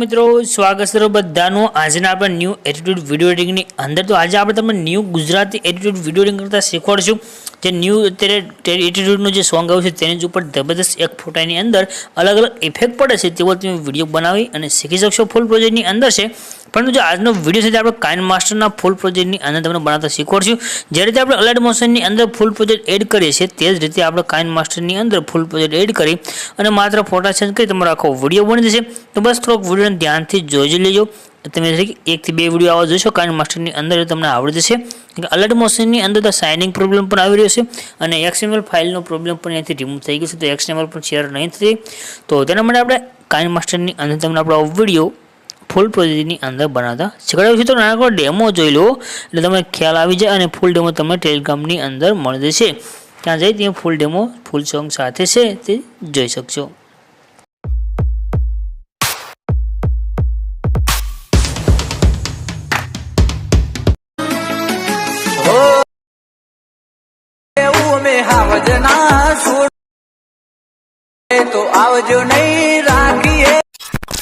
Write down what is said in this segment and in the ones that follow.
મિત્રો, સ્વાગત છે બધાનું. આજના આપણે ન્યૂ એટીટ્યુડ વીડિયો એડિટિંગની અંદર. તો આજે આપણે તમને new Gujarati attitude video editing કરતાં શીખવાડશું. જે ન્યૂ અત્યારે એટીટ્યુડનું જે સોંગ આવ્યું છે, તેની જ ઉપર જબરદસ્ત એક ફોટાની અંદર અલગ અલગ ઇફેક્ટ પડે છે, તેવો તમે વીડિયો બનાવી અને શીખી શકશો ફૂલ પ્રોજેક્ટની અંદર છે. પરંતુ જો આજનો વીડિયો તે આપણે કાઇન માસ્ટરના ફૂલ પ્રોજેક્ટની અંદર તમને બનાવતા શીખવાડશું. જે રીતે આપણે અલર્ટ મોશનની અંદર ફૂલ પ્રોજેક્ટ એડ કરીએ છીએ, તે જ રીતે આપણે કાઇન માસ્ટરની અંદર ફૂલ પ્રોજેક્ટ એડ કરી અને માત્ર ફોટા ચેન્જ કરી તમારો આખો વીડિયો બની જશે. તો બસ થોડોક વિડીયોને ધ્યાનથી જોઈ લેજો. તમે એકથી બે વીડિયો આવા જોશો કાઇન માસ્ટરની અંદર તમને આવડી જશે. અલર્ટ મોશનની અંદર તો સાઇનિંગ પ્રોબ્લેમ પણ આવી રહ્યો છે અને એક્સએમએલ ફાઇલનો પ્રોબ્લેમ પણ અહીંથી રિમૂવ થઈ ગયો છે. તો એક્સએમએલ પણ શેર નહીં થતી. તો તેના માટે આપણે કાઇન માસ્ટરની અંદર તમને આપણો વીડિયો ફૂલ પ્રોજેક્ટની અંદર બનાવતા. શીખવાડ્યું છે તો નાનકડો ડેમો જોઈ લો. એટલે તમને ખ્યાલ આવી જાય અને ફૂલ ડેમો તમને ટેલિગ્રામની અંદર મળી જશે. ત્યાં જઈ ત્યાં ફૂલ ડેમો ફૂલ સોંગ સાથે છે તે જોઈ શકશો. આવજો નહીં.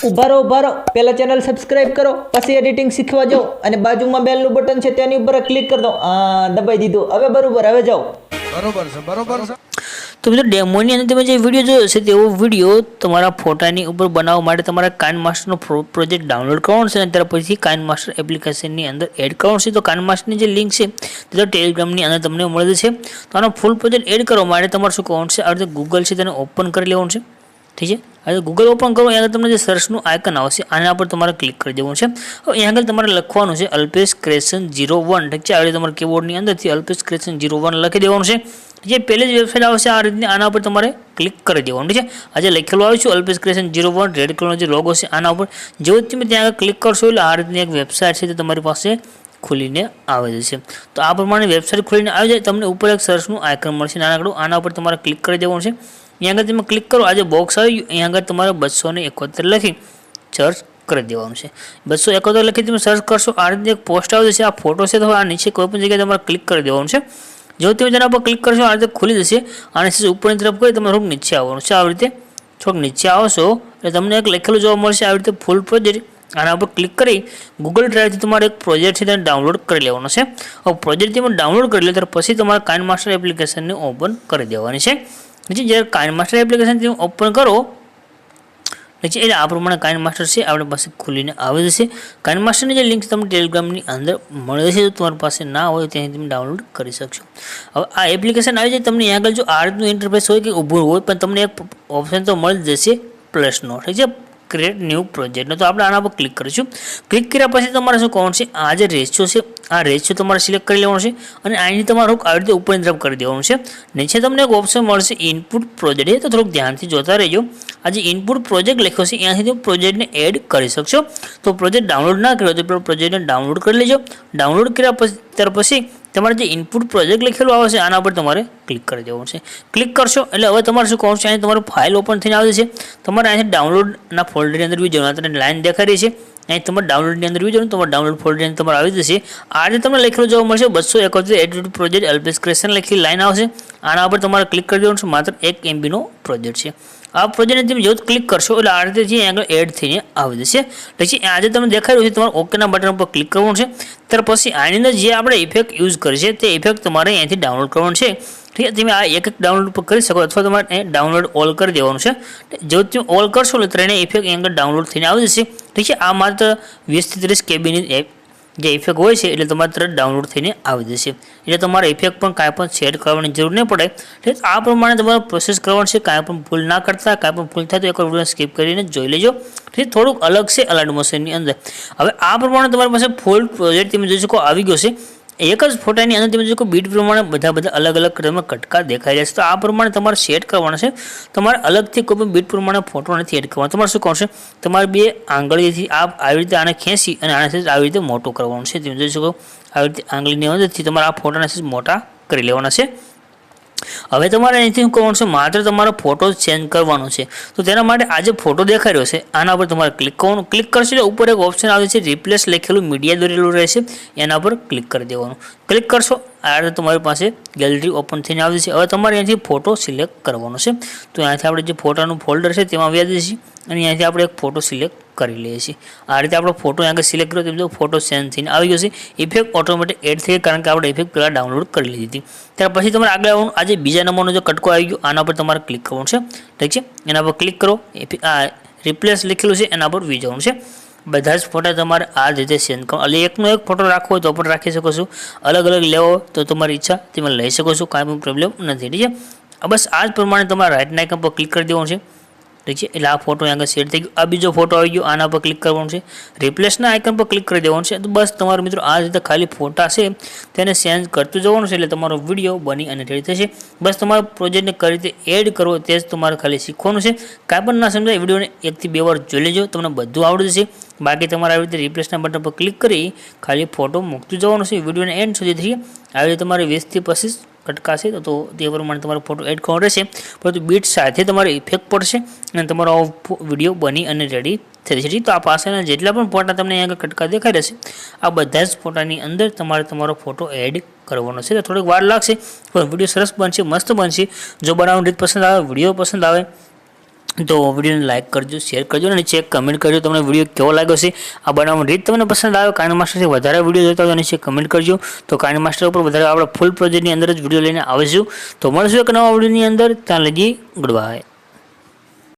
ઊભા રહો ઊભા રહો. પહેલાં ચેનલ સબસ્ક્રાઇબ કરો પછી એડિટિંગ શીખવા જાઓ અને બાજુમાં બેલનું બટન છે તેની ઉપર ક્લિક કરી દો. દબાઈ દીધું. હવે બરોબર હવે જાઓ. બરોબર છે બરોબર છે. તો મિત્રો ડેમોની અંદર તમે જે વીડિયો જોયો છે તેવો વીડિયો તમારા ફોટાની ઉપર બનાવવા માટે તમારા કાન માસ્ટરનો પ્રોજેક્ટ ડાઉનલોડ કરવાનો છે અને ત્યાર પછી કાન માસ્ટર એપ્લિકેશનની અંદર એડ કરવાનું છે. તો કાન માસ્ટરની જે લિંક છે તે તો ટેલિગ્રામની અંદર તમને મળે છે. તો આનો ફૂલ પ્રોજેક્ટ એડ કરવા માટે તમારે શું કરવાનું છે? આ રીતે ગૂગલ છે તેને ઓપન કરી લેવાનું છે. ઠીક છે? હવે ગૂગલ ઓપન કરો અહીંયા તમને જે સર્ચનું આઇકન આવશે, આના પર તમારે ક્લિક કરી દેવાનું છે. હવે અહીંયા આગળ તમારે લખવાનું છે અલ્પેશ ક્રેશન જીરો વન ઠીક છે? આ રીતે તમારે કીબોર્ડની અંદરથી અલ્પેશ ક્રેશન જીરો વન લખી દેવાનું છે. જે પહેલી જ વેબસાઇટ આવશે આ રીતની, આના ઉપર તમારે ક્લિક કરી દેવાનું, ઠીક છે? આજે લખેલું આવ્યું છે Alpesh creation zero one red કલરનો જે લોગો છે, આના ઉપર. જેવું તમે ત્યાં આગળ ક્લિક કરશો એટલે આ રીતની એક વેબસાઇટ છે તે તમારી પાસે ખુલીને આવે જશે. તો આ પ્રમાણે વેબસાઇટ ખુલીને આવી જાય, તમને ઉપર એક સર્ચનું આઇકન મળશે, નાનકડું. આના ઉપર તમારે ક્લિક કરી દેવાનું છે. અહીંયા આગળ તમે ક્લિક કરો આ જે બોક્સ આવ્યું અહીંયા આગળ તમારે બસો ને એકોતેર લખી સર્ચ કરી દેવાનું છે. બસો એકોતેર લખી તમે સર્ચ કરશો, આ રીતે એક પોસ્ટ આવી જશે આ ફોટો છે, તો આ નીચે કોઈ પણ જગ્યાએ તમારે ક્લિક કરી દેવાનું છે. જો તમે જેના પર ક્લિક કરશો, આ રીતે ખુલી જશે. અને ઉપરની તરફ કરી તમારે થોડુંક નીચે આવવાનું છે. આવી રીતે થોડુંક નીચે આવશો, એટલે તમને એક લખેલું જોવા મળશે, આવી રીતે ફૂલ પ્રોજેક્ટ આના ઉપર ક્લિક કરી ગૂગલ ડ્રાઈવથી તમારે એક પ્રોજેક્ટ છે, તેને ડાઉનલોડ કરી લેવાનો છે. હવે પ્રોજેક્ટ તમે ડાઉનલોડ કરી લે, ત્યાર પછી તમારે કાઇન માસ્ટર એપ્લિકેશનને ઓપન કરી દેવાની છે. પછી જ્યારે કાઇન માસ્ટર એપ્લિકેશન તમે ઓપન કરો. પછી એટલે આ પ્રમાણે કાઇન માસ્ટર છે આપણી પાસે ખુલીને આવે જશે. કાઇન માસ્ટરની જે લિંક તમને ટેલિગ્રામની અંદર મળે છે તો તમારી પાસે ના હોય ત્યાંથી તમે ડાઉનલોડ કરી શકશો. હવે આ એપ્લિકેશન આવી જાય, તમને અહીંયા આગળ જો આ રીતનું ઇન્ટરફેસ હોય કે ઊભું હોય, પણ તમને એક ઓપ્શન તો મળી જશે પ્લસનો ઠીક છે? ક્રિએટ ન્યૂ પ્રોજેક્ટનો તો આપણે આના પર ક્લિક કરીશું. ક્લિક કર્યા પછી તમારે શું કરવાનું છે? આ જે રેશિયો છે, આ રેશિયો તમારે સિલેક્ટ કરી લેવાનો છે અને આની તમારે આવી રીતે ઉપરની તરફ કરી દેવાનું છે. નીચે તમને એક ઓપ્શન મળશે ઇનપુટ પ્રોજેક્ટ એ તો થોડુંક ધ્યાનથી જોતા રહેજો. આ જે ઇનપુટ પ્રોજેક્ટ લખ્યો છે, ત્યાંથી તમે પ્રોજેક્ટને એડ કરી શકશો. તો પ્રોજેક્ટ ડાઉનલોડ ના કર્યો તો પ્રોજેક્ટને ડાઉનલોડ કરી લેજો. ડાઉનલોડ કર્યા પછી, ત્યાર પછી તમારે જે ઇનપુટ પ્રોજેક્ટ લખેલું આવે છે, આના પર તમારે ક્લિક કરી દેવાનું છે. ક્લિક કરશો એટલે હવે તમારે શું કહું છે અહીં તમારું ફાઇલ ઓપન થઈને આવે છે તમારે અહીંથી ડાઉનલોડના ફોલ્ડરની અંદર બી જવાનું, તમને લાઈન રહી છે. અહીં તમારે ડાઉનલોડની અંદર બી જવાનું, તમારે ડાઉનલોડ ફોલ્ડરની અંદર તમારે આવી જશે. આ રીતે તમને લખેલું જોવા મળશે, બસો એકોતેર એડિટ પ્રોજેક્ટ એલ્પેસ ક્રેશન લખી લાઈન આવશે. આના પર તમારે ક્લિક કરી દેવાનું છે, માત્ર એક એમબીનો પ્રોજેક્ટ છે. આ પ્રોજેક્ટને તમે જેવું ક્લિક કરશો, એટલે આ રીતે જે આગળ એડ થઈને આવી જશે. પછી આજે તમને દેખાઈ રહ્યું છે, તમારે ઓકેના બટન ઉપર ક્લિક કરવાનું છે. ત્યાર પછી આની અંદર જે આપણે ઇફેક્ટ યુઝ કરી છે, તે ઇફેક્ટ તમારે અહીંયાથી ડાઉનલોડ કરવાનું છે. ઠીક છે, તમે આ એક એક ડાઉનલોડ ઉપર કરી શકો અથવા તમારે ડાઉનલોડ ઓલ કરી દેવાનું છે. જો તમે ઓલ કરશો, એટલે ત્રણેય ઇફેક્ટ એંગલ ડાઉનલોડ થઈને આવી જશે. ઠીક છે, આ માત્ર વીસથી ત્રીસ કેબીની એપ જે ઇફેક્ટ હોય છે એટલે તમારે તરત ડાઉનલોડ થઈને આવી જશે. એટલે તમારે ઇફેક્ટ પણ કાંઈ પણ શેર કરવાની જરૂર નહીં પડે. એટલે આ પ્રમાણે તમારે પ્રોસેસ કરવાનું છે, કાંઈ પણ ભૂલ ના કરતા, કાંઈ પણ ભૂલ થાય તો એકવાર વીડિયો સ્કીપ કરીને જોઈ લેજો. એટલે થોડુંક અલગ છે અલાર્ટ મોશનની અંદર. હવે આ પ્રમાણે તમારી પાસે ફૂલ પ્રોજેક્ટ તમે જોઈ શકો, આવી ગયો છે. એક જ ફોટાની અંદર તમે જો બીટ પ્રમાણે બધા બધા અલગ અલગ તમે કટકા દેખાઈ છે. તો આ પ્રમાણે તમારે સેટ કરવાનો છે. તમારે અલગથી કોઈ પણ બીટ પ્રમાણે ફોટો નથી એડ કરવાનો. તમારે શું છે? તમારે બે આંગળીથી આ આવી રીતે આને ખેંચી અને આને આવી રીતે મોટું કરવાનું છે. તમે જોઈ શકો, આવી રીતે આંગળીની અંદરથી તમારે આ ફોટાને મોટા કરી લેવાના છે. હવે તમારે અહીંથી કરવાનું છે? માત્ર તમારો ફોટો ચેન્જ કરવાનો છે. તો તેના માટે આ જે ફોટો દેખાઈ રહ્યો છે, આના પર તમારે ક્લિક કરવાનું. ક્લિક કરશો એટલે ઉપર એક ઓપ્શન આવે છે રિપ્લેસ લખેલું મીડિયા દોરેલું રહેશે. એના પર ક્લિક કરી દેવાનું. ક્લિક કરશો આ રીતે તમારી પાસે ગેલેરી ઓપન થઈને આવી છે હવે તમારે અહીંયાથી ફોટો સિલેક્ટ કરવાનો છે. તો અહીંયાથી આપણે જે ફોટાનું ફોલ્ડર છે તેમાં આવ્યા જઈએ છીએ અને અહીંયાથી આપણે એક ફોટો સિલેક્ટ કરી લઈએ છીએ. આ રીતે આપણો ફોટો આગળ સિલેક્ટ કર્યો તેમ ફોટો સેન્ડ થઈને આવી ગયો છે. ઇફેક્ટ ઓટોમેટિક એડ થઈ કારણ કે આપણે ઇફેક્ટ પહેલાં ડાઉનલોડ કરી લીધી હતી. ત્યાર પછી તમારે આગળ આવવાનું. આજે બીજા નંબરનો જે કટકો આવી ગયો, આના પર તમારે ક્લિક કરવાનું છે. ઠીક છે? એના પર ક્લિક કરો. આ રિપ્લેસ લખેલું છે, એના પર વી જવાનું છે. બધા જ ફોટા તમારે આ રીતે સેન્ડ કરો. એટલે એકનો એક ફોટો રાખવો હોય તો પણ રાખી શકો છો. અલગ અલગ લેવો તો તમારી ઈચ્છા તમે લઈ શકો છો. કાંઈ પણ પ્રોબ્લેમ નથી. ઠીક છે? બસ આ જ પ્રમાણે તમારે રાઇટ આઇકન પર ક્લિક કરી દેવાનું છે. ઠીક છે? એટલે આ ફોટો આગળ સેટ થઈ ગયો. આ બીજો ફોટો આવી ગયો. આના પર ક્લિક કરવાનું છે. રિપ્લેસના આઇકન પર ક્લિક કરી દેવાનું છે. તો બસ તમારો મિત્રો આ રીતે ખાલી ફોટા છે તેને ચેન્જ કરતું જવાનું છે એટલે તમારો વીડિયો બની અને રેડી થશે. બસ તમારો પ્રોજેક્ટને કઈ રીતે એડ કરવો તે જ તમારે ખાલી શીખવાનું છે. કાંઈ પણ ના સમજાય. વિડીયોને એકથી બે વાર જોઈ લેજો. તમને બધું આવડી જશે બાકી તમારે આવી રીતે રિપ્લેસના બટન પર ક્લિક કરી ખાલી ફોટો મૂકતું જવાનું છે. વિડીયોને એન્ડ સુધી થઈ આવી રીતે તમારે વીસથી પચીસ કટકાશે તો તો પ્રમાણે તમારો ફોટો એડ કરવાનો રહેશે. પરંતુ બીટ સાથે તમારે ઇફેક્ટ પડશે અને તમારો વીડિયો બની અને રેડી થઈ જશે. તો આ પાસેના જેટલા પણ ફોટા તમને અહીંયા આગળ કટકા દેખાઈ રહેશે આ બધા જ ફોટાની અંદર તમારે તમારો ફોટો એડ કરવાનો છે. તો થોડીક વાર લાગશે, પણ વીડિયો સરસ બનશે, મસ્ત બનશે. જો બનાવવાની રીત પસંદ આવે વીડિયો પસંદ આવે તો વિડીયોને લાઇક કરજો શેર કરજો અને ચેક કમેન્ટ કરજો તમને વીડિયો કેવો લાગ્યો છે. આ બનાવવાની રીત તમને પસંદ આવે કાન માસ્ટરથી વધારે વીડિયો જોતા હોય અને ચેક કમેન્ટ કરજો. તો કાન માસ્ટર ઉપર વધારે આપણે ફૂલ પ્રોજેક્ટની અંદર જ વીડિયો લઈને આવીશું. તો મળશું એક નવા વિડીયોની અંદર. ત્યાં લગી ગુડ બાય